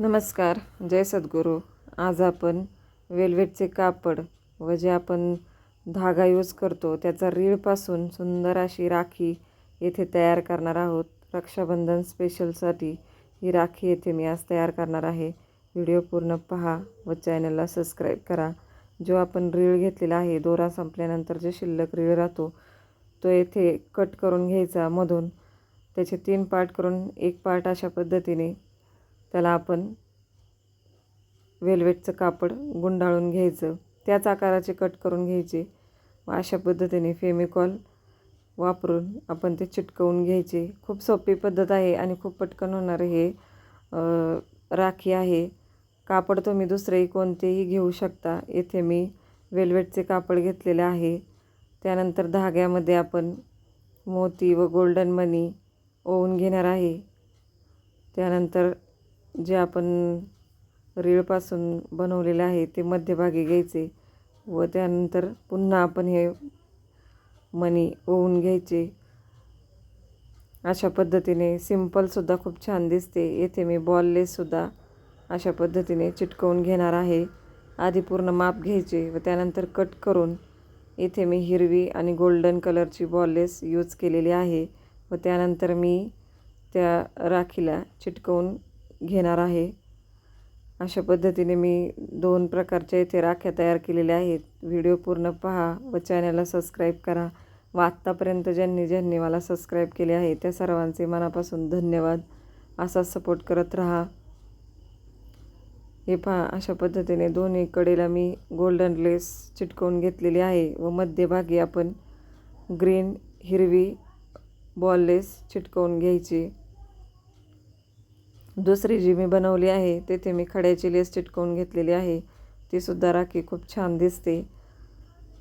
नमस्कार जय सद्गुरू. आज आपण वेल्वेटचे कापड व जे आपण धागा यूज करतो त्याचा रीळपासून सुंदर अशी राखी येथे तयार करणार आहोत. रक्षाबंधन स्पेशलसाठी ही राखी येथे मी आज तयार करणार आहे. व्हिडिओ पूर्ण पहा व चॅनलला सबस्क्राईब करा. जो आपण रीळ घेतलेला आहे दोरा संपल्यानंतर जे शिल्लक रीळ राहतो तो येथे कट करून घ्यायचा मधून. त्याचे तीन पार्ट करून एक पार्ट अशा पद्धतीने त्याला आपण वेल्वेटचं कापड गुंडाळून घ्यायचं. त्याच आकाराचे कट करून घ्यायचे. व अशा पद्धतीने फेमिकॉल वापरून आपण ते चिटकवून घ्यायचे. खूप सोपी पद्धत आहे आणि खूप पटकन होणारे हे राखी आहे. कापड तुम्ही दुसरेही कोणतेही घेऊ शकता. येथे मी वेल्वेटचे कापड घेतलेले आहे. त्यानंतर धाग्यामध्ये आपण मोती व गोल्डन मनी ओवून घेणार आहे. त्यानंतर जे आपण रीळपासून बनवलेले आहे ते मध्यभागी घ्यायचे व त्यानंतर पुन्हा आपण हे मणी ओवून घ्यायचे. अशा पद्धतीने सिम्पलसुद्धा खूप छान दिसते. येथे मी बॉललेससुद्धा अशा पद्धतीने चिटकवून घेणार आहे. आधी पूर्ण माप घ्यायचे व त्यानंतर कट करून येथे मी हिरवी आणि गोल्डन कलरची बॉललेस यूज केलेली आहे. व त्यानंतर मी त्या राखीला चिटकवून घेणार आहे. अशा पद्धतीने मी दोन प्रकारच्या इथे राख्या तयार केलेल्या आहेत. व्हिडिओ पूर्ण पहा व चॅनलला सबस्क्राईब करा. व आत्तापर्यंत ज्यांनी ज्यांनी मला सबस्क्राईब केले आहे त्या सर्वांचे मनापासून धन्यवाद. असा सपोर्ट करत राहा. हे पहा अशा पद्धतीने दोन्ही कडेला मी गोल्डन लेस चिटकवून घेतलेली आहे व मध्यभागी आपण ग्रीन हिरवी बॉल लेस चिटकवून घ्यायची. दुसरी जी मी बनवली आहे तेथे मी खड्याची लेस चिटकवून घेतलेली आहे. तीसुद्धा राखी खूप छान दिसते.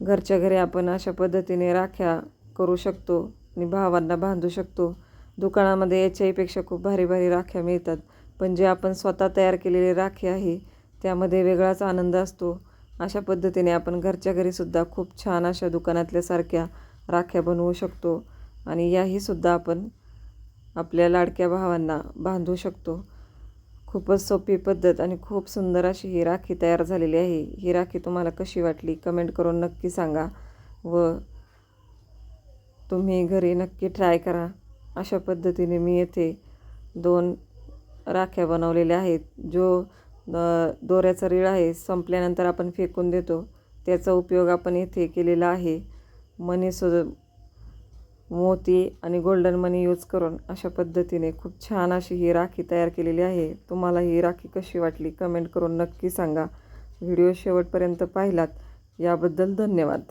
घरच्या घरी आपण अशा पद्धतीने राख्या करू शकतो आणि भावांना बांधू शकतो. दुकानामध्ये याच्याहीपेक्षा खूप भारी भारी राख्या मिळतात पण जे आपण स्वतः तयार केलेली राखी आहे त्यामध्ये वेगळाच आनंद असतो. अशा पद्धतीने आपण घरच्या घरीसुद्धा खूप छान अशा दुकानातल्यासारख्या राख्या बनवू शकतो आणि याहीसुद्धा आपण आपल्या लाडक्या भावांना बांधू शकतो. खूपच सोपी पद्धत आणि खूप सुंदर अशी ही राखी तयार झालेली आहे. ही राखी तुम्हाला कशी वाटली? कमेंट करून नक्की सांगा व तुम्ही घरी नक्की ट्राय करा. अशा पद्धतीने मी येथे दोन राख्या बनवलेल्या आहेत. जो दोऱ्याचा रीळ आहे संपल्यानंतर आपण फेकून देतो. त्याचा उपयोग आपण येथे केलेला आहे. मनीसुद्धा मोती आणि गोल्डन मनी यूज करून अशा पद्धतीने खूप छान अशी ही राखी तयार केलेली आहे. तुम्हाला ही राखी कशी वाटली कमेंट करून नक्की सांगा. व्हिडिओ शेवटपर्यंत पाहिलात. याबद्दल धन्यवाद.